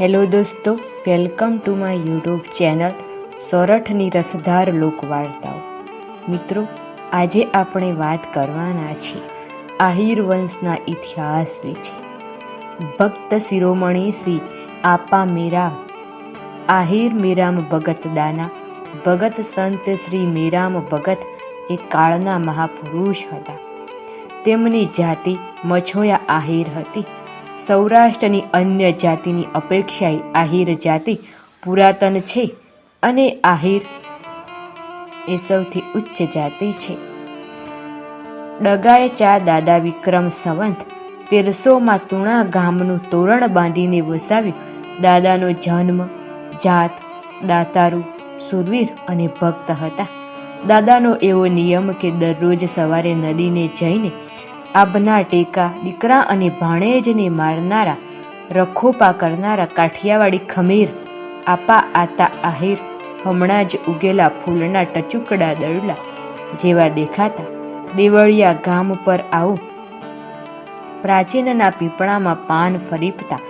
Hello દોસ્તો, welcome to my YouTube channel સોરઠની રસધાર લોકવાર્તાઓ. મિત્રો, આજે આપણે વાત કરવાના છીએ આહિર વંશના ઇતિહાસ વિશે. ભક્ત શિરોમણી શ્રી આપા મેરામ, આહિર મેરામ ભગત દાના, ભગત સંત શ્રી મેરામ ભગત એ કાળના મહાપુરુષ હતા. તેમની જાતિ મછોયા આહિર હતી. સૌરાષ્ટ્રની અન્ય જાતિની અપેક્ષાએ આહિર જાતિ પુરાતન છે અને આહિર એ સૌથી ઉચ્ચ જાતિ છે. ડગાએ ચા દાદા વિક્રમ સંવંત તેરસોમાં તુણા ગામનું તોરણ બાંધીને વસાવ્યું. દાદાનો જન્મ, જાત, દાતારુ, સુરવીર અને ભક્ત હતા. દાદાનો એવો નિયમ કે દરરોજ સવારે નદીને જઈને આબના ટેકા, દીકરા અને ભાણેજને મારનારા, રખોપા કરનારા કાઠિયાવાડી ખમીર, આપા આતા આહિર, હમણાં જ ઉગેલા ફૂલના ટચુકડા દળલા જેવા દેખાતા દેવળિયા ગામ પર આવું. પ્રાચીનના પીપળામાં પાન ફરીપતા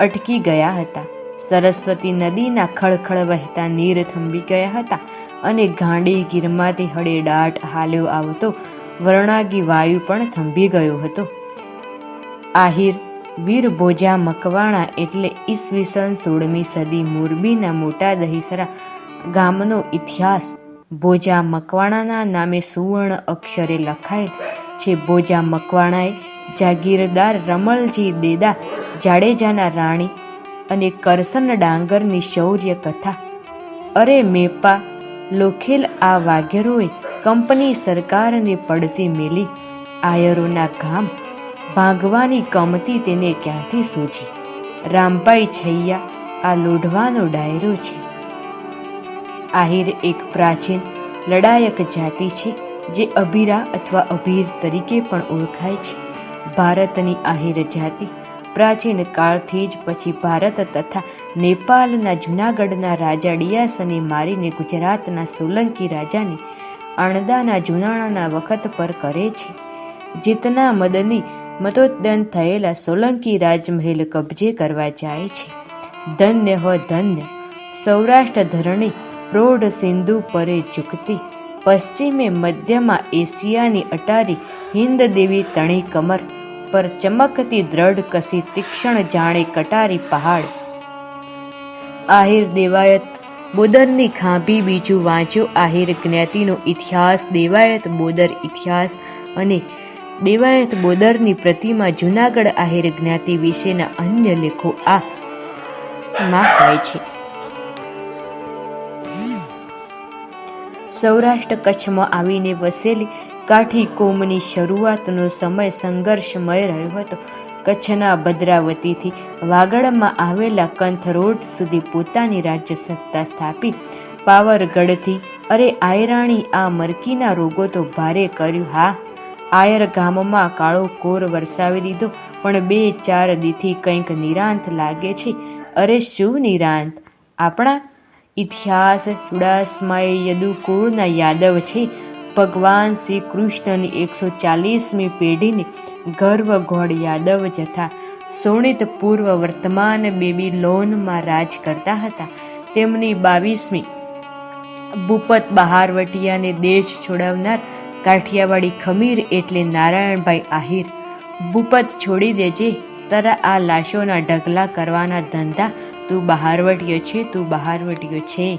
અટકી ગયા હતા. સરસ્વતી નદીના ખળખળ વહેતા નીર થંભી ગયા હતા અને ગાંડી ગીરમાંથી હળેડાટ હાલ્યો આવતો વર્ણાગી વાયુ પણ થંભી ગયો હતો. આહિર, વીર ભોજા મકવાણા એટલે ઈસવીસન સોળમી સદી મોરબીના મોટા દહીસરા ગામનો ઇતિહાસ. ભોજા મકવાણાના નામે સુવર્ણ અક્ષરે લખાયેલ છે, ભોજા મકવાણાએ જાગીરદાર રમલજી દેદા, જાડેજાના રાણી અને કરસન ડાંગરની શૌર્ય કથા અરે મેપા લોખેલ આ વાઘેરોએ કંપની સરકારને પડતી મેલી. આયરોના ગામ ભાગવાની કમતી તેને ક્યાંથી સૂજી? રામભાઈ છૈયા, આ લોઢવાનો ડાયરો છે. આહિર એક પ્રાચીન, લડાયક જાતિ છે, જે અભિરા અથવા અભીર તરીકે પણ ઓળખાય છે. ભારતની આહિર જાતિ પ્રાચીન કાળથી જ પછી ભારત તથા નેપાળના જૂનાગઢના રાજા ડિયાસને મારીને ગુજરાતના સોલંકી રાજાને અણદાના જુનાણાના વખત પર કરે છે. જીતના મદની મતોદન થયેલા સોલંકી રાજમહેલ કબજે કરવા જાય છે. ધન્ય હો ધન્ય, સૌરાષ્ટ્ર ધરણી પ્રૌઢ સિંધુ પરે ઝૂકતી, પશ્ચિમે મધ્યમાં એશિયાની અટારી હિન્દ દેવી તણી કમર પર ચમકતી દ્રઢ કસી તીક્ષણ જાણે કટારી પહાડ આહિર દેવાયત. બોદરની ખાંભી બીજું વાંચો, આહિર જ્ઞાતિનો ઇતિહાસ, દેવાયત બોદર ઇતિહાસ અને દેવાયત બોદરની પ્રતિમા જૂનાગઢ આહિર જ્ઞાતિ વિશેના અન્ય લેખો આ માં હોય છે. સૌરાષ્ટ્ર કચ્છમાં આવીને વસેલી કાઠી કોમની શરૂઆતનો સમય સંઘર્ષમય રહ્યો હતો. કચ્છના ભદ્રાવતીથી વાગડમાં આવેલા કંથરોડ સુધી પોતાની રાજ્ય સત્તા સ્થાપી. પાવરગઢથી, અરે આયરાણી, આ મરકીના રોગો તો ભારે કર્યું, હા. આયર ગામમાં કાળો કોર વરસાવી દીધો, પણ બે ચાર દીથી કંઈક નિરાંત લાગે છે. અરે શું નિરાંત? આપણા ઇતિહાસ, ચુડાસમાએ યદુકુળના યાદવ છે. ભગવાન શ્રી કૃષ્ણની એકસો ચાલીસમી પેઢીની ગર્વ ઘોડ યાદવ જથા સોણિત પૂર્વ વર્તમાન બેબી લોનમાં રાજ કરતા હતા. તેમની બાવીસમી ભૂપત બહારવટિયાને દેશ છોડાવનાર કાઠિયાવાડી ખમીર એટલે નારાયણભાઈ આહિર. ભૂપત છોડી દેજે તારા આ લાશોના ઢગલા કરવાના ધંધા, તું બહારવટીયો છે, તું બહારવટીયો છે.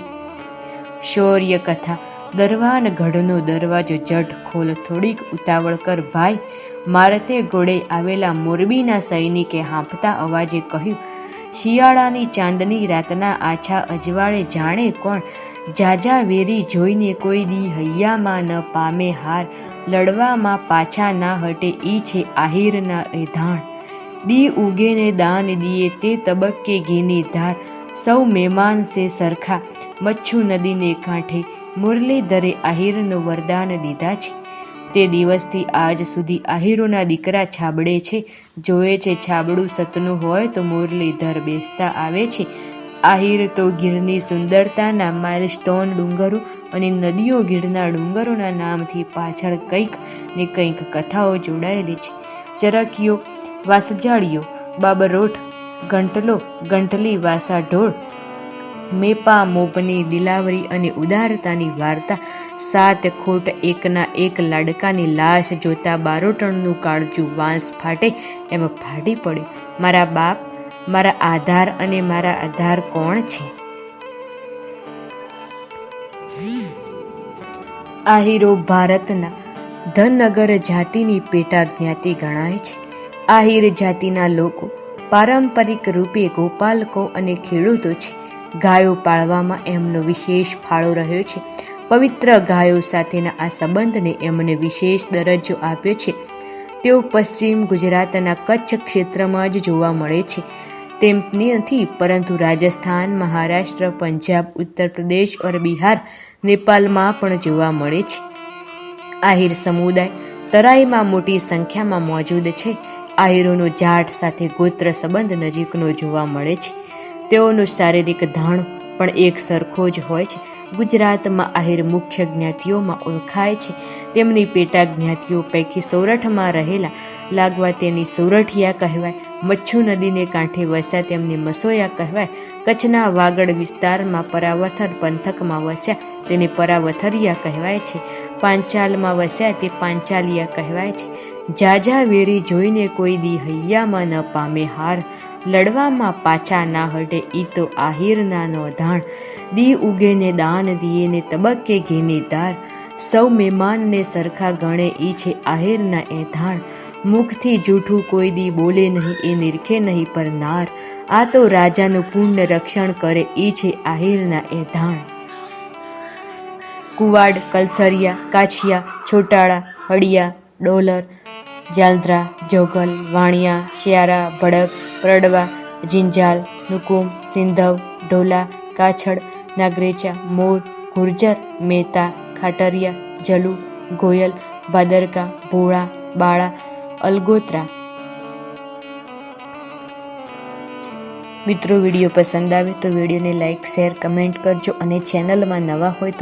શૌર્ય કથા દરવાન ગઢનો દરવાજો જટ ખોલ. થોડીક ઉતાવળ કર ભાઈ. મારતે ઘોડે આવેલા મોરબીના સૈનિકે હાંફતા અવાજે કહ્યું, શિયાળાની ચાંદની રાતના આછા અજવાળે જાણે કોણ? જાજા વેરી જોઈને કોઈ દી હૈયામાં ન પામે હાર. લડવામાં પાછા ના હટે ઈ છે આહિરના એ ધાણ. દી ઉગેને દાન દીએ તે તબક્કે ઘીની ધાર. સૌ મહેમાન છે સરખા. મચ્છુ નદીને કાંઠે મુરલીધરે આહિરનું વરદાન દીધા છે. તે દિવસથી આજ સુધી આહિરોના દીકરા છાબડે છે. જોએ છે છાબડું સતનું હોય તો મુરલીધર બેસતા આવે છે. આહિર તો ગીરની સુંદરતાના માઇલસ્ટોન ડુંગરો અને નદીઓ ગીરના ડુંગરોના નામથી પાછળ કંઈક ને કંઈક કથાઓ જોડાયેલી છે. ચરકીઓ, વાસજાળીઓ, બાબરોઠ ગંટલો ગંટલી વાસા ઢોળ મેપા, મોપની દિલાવરી અને ઉદારતાની વાર્તા, સાત ખોટ એકના એક લાડકાની લાશ જોતા બારોટણનું કાળજું વાંસ ફાટે, એમ ફાટી પડ્યું મારા બાપ, મારા આધાર અને મારા આધાર કોણ છે? આહીરો ભારતના ધનનગર જાતિની પેટા જ્ઞાતિ ગણાય છે. આહિર જાતિના લોકો પારંપરિક રૂપે ગોપાલકો અને ખેડૂતો છે. ગાયો પાળવામાં એમનો વિશેષ ફાળો રહ્યો છે. પવિત્ર ગાયો સાથેના આ સંબંધને એમને વિશેષ દરજ્જો આપ્યો છે. તેઓ પશ્ચિમ ગુજરાતના કચ્છ ક્ષેત્રમાં જ જોવા મળે છે. તેમની નથી, પરંતુ રાજસ્થાન, મહારાષ્ટ્ર, પંજાબ, ઉત્તર પ્રદેશ ઓર બિહાર નેપાળમાં પણ જોવા મળે છે. આહિર સમુદાય તરાઈમાં મોટી સંખ્યામાં મોજૂદ છે. આહિરોનો જાટ સાથે ગોત્ર સંબંધ નજીકનો જોવા મળે છે. તેઓનો શારીરિક ધાણ પણ એક સરખો જ હોય છે. ગુજરાતમાં આહિર મુખ્ય જ્ઞાતિઓમાં ઓળખાય છે. તેમની પેટા જ્ઞાતિઓ પૈકી સોરઠમાં રહેલા લાગવા તેની સોરઠિયા કહેવાય, મચ્છુ નદીને કાંઠે વસ્યા તેમને મસોયા કહેવાય, કચ્છના વાગડ વિસ્તારમાં પરાવથર પંથકમાં વસ્યા તેને પરાવથરિયા કહેવાય છે. પાંચાલમાં વસ્યા તે પાંચાલિયા કહેવાય છે. જાજા વેરી જોઈને કોઈ દી હૈયામાં ન પામે હાર લડવામાં પાછા ના હટે, ઈ તો આહિરના નો ધાણ. દી ઉગે ને દાન દીએ ને તબક્કે ઘેને દાર સૌ મહેમાનને સરખા ગણે, ઈ છે આહિરના એ ધાણ. મુખથી જૂઠું કોઈ દી બોલે નહીં, એ નિરખે નહીં પર નાર. આ તો રાજાનું પૂર્ણ રક્ષણ કરે, ઈ છે આહિરના એ ધાણ. કુવાડ, કલસરિયા, કાછિયા, છોટાળા, હળિયા, ડોલર જાલધ્રા જોગલ, વાણિયા શિયારા ભડક પરડવા, જિંજાલ, નુકુમ, સિંધવ, ઢોલા, કાછડ, નાગરેચા, મોર, ગુર્જર મહેતા ખાટરિયા, જલુ, ગોયલ, ભાદરકા, ભોળા, બાળા, અલગોત્રા. મિત્રો, વીડિયો પસંદ આવે તો વિડીયોને લાઇક શેર, કમેન્ટ કરજો અને ચેનલમાં નવા હોય તો